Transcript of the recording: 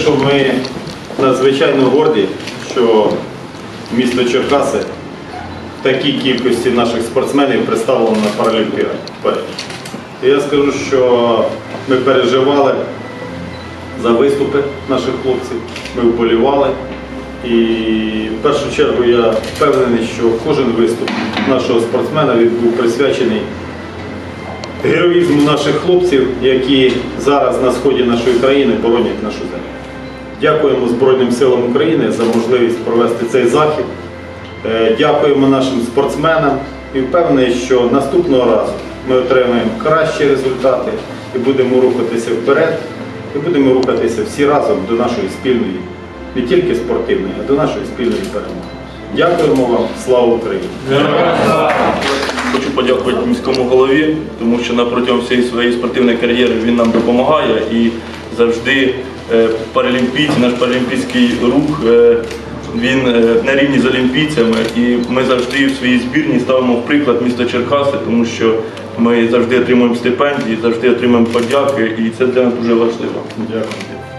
що ми надзвичайно горді, що місто Черкаси в такій кількості наших спортсменів представлено на Паралімпіаді. Я скажу, що ми переживали за виступи наших хлопців, ми вболівали. І в першу чергу я впевнений, що кожен виступ нашого спортсмена він був присвячений героїзму наших хлопців, які зараз на сході нашої країни боронять нашу землю. Дякуємо Збройним силам України за можливість провести цей захід. Е, Дякуємо нашим спортсменам і впевнений, що наступного разу ми отримаємо кращі результати і будемо рухатися вперед, і будемо рухатися всі разом до нашої спільної, не тільки спортивної, а до нашої спільної перемоги. Дякуємо вам, слава Україні! Хочу подякувати міському голові, тому що на протягом всієї своєї спортивної кар'єри він нам допомагає і завжди е, паралімпійці, наш паралімпійський рух, е, він е, на рівні з олімпійцями. І ми завжди в своїй збірні ставимо в приклад місто Черкаси, тому що ми завжди отримуємо стипендії, завжди отримуємо подяки, і це для нас дуже важливо. Дякую.